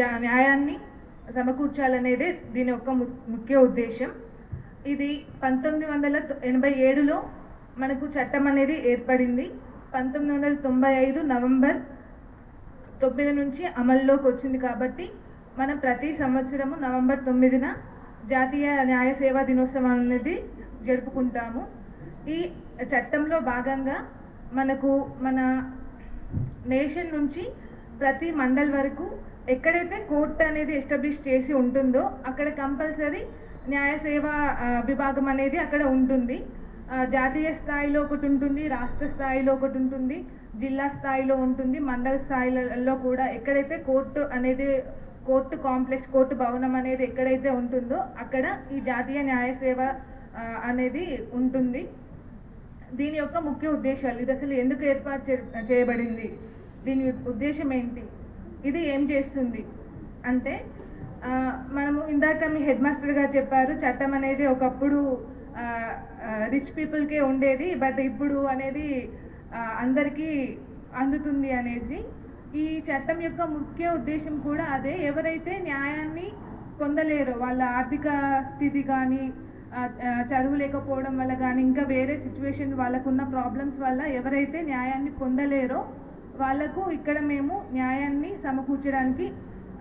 న్యాయాన్ని సమకూర్చాలనేదే దీని యొక్క ము- ముఖ్య ఉద్దేశం. ఇది పంతొమ్మిది వందల తొ- ఎనభై ఏడులో మనకు చట్టం అనేది ఏర్పడింది. పంతొమ్మిది వందల తొంభై ఐదు నవంబర్ తొమ్మిది నుంచి అమల్లోకి వచ్చింది కాబట్టి మనం ప్రతి సంవత్సరము నవంబర్ తొమ్మిదిన జాతీయ న్యాయ సేవా దినోత్సవం అనేది జరుపుకుంటాము. ఈ చట్టంలో భాగంగా మనకు మన నేషన్ నుంచి ప్రతి మండల్ వరకు ఎక్కడైతే కోర్టు అనేది ఎస్టాబ్లిష్ చేసి ఉంటుందో అక్కడ కంపల్సరీ న్యాయ సేవా విభాగం అనేది అక్కడ ఉంటుంది. జాతీయ స్థాయిలో ఒకటి ఉంటుంది రాష్ట్ర స్థాయిలో ఒకటి ఉంటుంది జిల్లా స్థాయిలో ఉంటుంది మండల స్థాయిలలో కూడా ఎక్కడైతే కోర్టు అనేది కోర్టు కాంప్లెక్స్ కోర్టు భవనం అనేది ఎక్కడైతే ఉంటుందో అక్కడ ఈ జాతీయ న్యాయ సేవ అనేది ఉంటుంది. దీని యొక్క ముఖ్య ఉద్దేశాలు ఇది అసలు ఎందుకు ఏర్పాటు చేయబడింది? దీని ఉద్దేశం ఏంటి? ఇది ఏం చేస్తుంది? అంటే మనము ఇందాక మీ హెడ్ మాస్టర్ గారు చెప్పారు చట్టం అనేది ఒకప్పుడు రిచ్ పీపుల్కే ఉండేది బట్ ఇప్పుడు అనేది అందరికీ అందుతుంది అనేది ఈ చట్టం యొక్క ముఖ్య ఉద్దేశం కూడా అదే. ఎవరైతే న్యాయాన్ని పొందలేరో వాళ్ళ ఆర్థిక స్థితి కానీ చదువు లేకపోవడం వల్ల కానీ ఇంకా వేరే సిచ్యువేషన్ వాళ్ళకున్న ప్రాబ్లమ్స్ వల్ల ఎవరైతే న్యాయాన్ని పొందలేరో వాళ్ళకు ఇక్కడ మేము న్యాయాన్ని సమకూర్చడానికి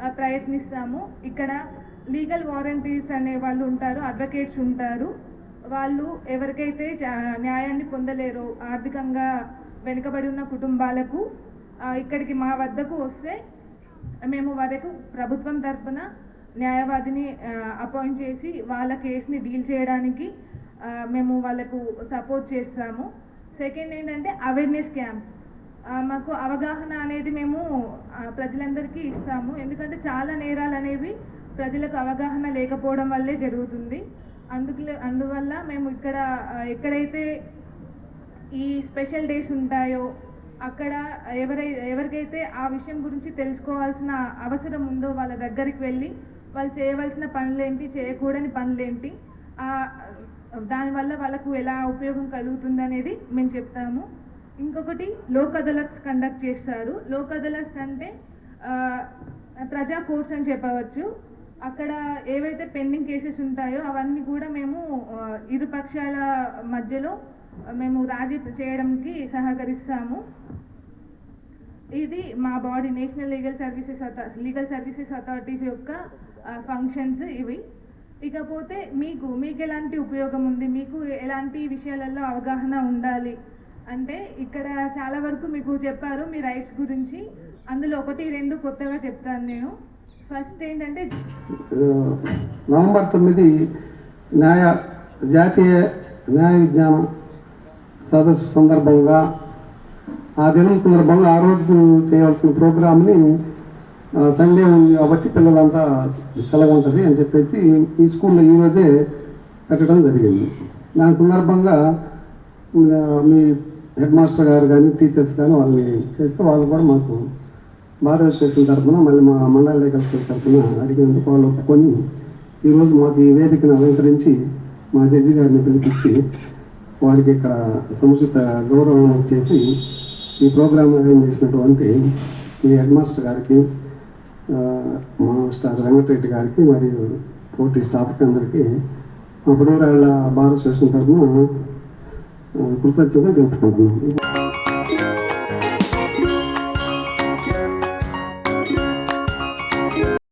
ప్రయత్నిస్తాము. ఇక్కడ లీగల్ వారంటీస్ అనే వాళ్ళు ఉంటారు అడ్వకేట్స్ ఉంటారు. వాళ్ళు ఎవరికైతే జా- న్యాయాన్ని పొందలేరో ఆర్థికంగా వెనుకబడి ఉన్న కుటుంబాలకు ఇక్కడికి మా వద్దకు వస్తే మేము వారికి ప్రభుత్వం తరఫున న్యాయవాదిని అపాయింట్ చేసి వాళ్ళ కేసుని డీల్ చేయడానికి మేము వాళ్ళకు సపోర్ట్ చేస్తాము. సెకండ్ ఏంటంటే అవేర్నెస్ క్యాంప్. మాకు అవగాహన అనేది మేము ప్రజలందరికీ ఇస్తాము. ఎందుకంటే చాలా నేరాలు అనేవి ప్రజలకు అవగాహన లేకపోవడం వల్లే జరుగుతుంది. అందుకు అందువల్ల మేము ఇక్కడ ఎక్కడైతే ఈ స్పెషల్ డేస్ ఉంటాయో అక్కడ ఎవరై ఎవరికైతే ఆ విషయం గురించి తెలుసుకోవాల్సిన అవసరం ఉందో వాళ్ళ దగ్గరికి వెళ్ళి వాళ్ళు చేయవలసిన పనులేంటి చేయకూడని పనులేంటి దానివల్ల వాళ్ళకు ఎలా ఉపయోగం కలుగుతుంది అనేది మేము చెప్తాము. ఇంకొకటి లోక్ అదాలత్స్ కండక్ట్ చేస్తారు. లోక్ అదాలత్స్ అంటే ప్రజా కోర్ట్స్ అని చెప్పవచ్చు. అక్కడ ఏవైతే పెండింగ్ కేసెస్ ఉంటాయో అవన్నీ కూడా మేము ఇరుపక్షాల ఇరు పక్షాల మధ్యలో మేము రాజీ చేయడానికి సహకరిస్తాము. ఇది మా body national legal services legal services authorities యొక్క ఫంక్షన్స్ ఇవి. ఇకపోతే మీకు మీకు ఎలాంటి ఉపయోగం ఉంది? మీకు ఎలాంటి విషయాలలో అవగాహన ఉండాలి? అంటే ఇక్కడ చాలా వరకు మీకు చెప్పారు మీ రైట్స్ గురించి. అందులో ఒకటి రెండు కొత్తగా చెప్తాను నేను. ఫస్ట్ ఏంటంటే నవంబర్ తొమ్మిది న్యాయ జాతీయ న్యాయ విజ్ఞాన సదస్సు సందర్భంగా ఆ దినం సందర్భంగా ఆ రోజు చేయాల్సిన ప్రోగ్రామ్ని సండే ఉంది కాబట్టి పిల్లలంతా సెలవు ఉంటుంది అని చెప్పేసి ఈ స్కూల్లో ఈరోజే పెట్టడం జరిగింది. దాని సందర్భంగా మీ హెడ్ మాస్టర్ గారు కానీ టీచర్స్ కానీ వాళ్ళని చేస్తే వాళ్ళు కూడా మాకు భారత అసోసియేషన్ తరఫున మళ్ళీ మా మండల లేఖల తరఫున అడిగినందుకు వాళ్ళు ఒప్పుకొని ఈరోజు మాకు ఈ వేదికను అలంకరించి మా జడ్జి గారిని పిలిపించి వారికి ఇక్కడ సముచిత గౌరవం చేసి ఈ ప్రోగ్రాం అరేంజ్ చేసినటువంటి మీ హెడ్ మాస్టర్ గారికి మా మాస్టర్ వెంకటరెడ్డి గారికి మరియు పోటీ స్టాఫ్కి అందరికీ మా పొడవరాళ్ళ బార్ అసోసియేషన్ తరఫున 我不会从那边跑过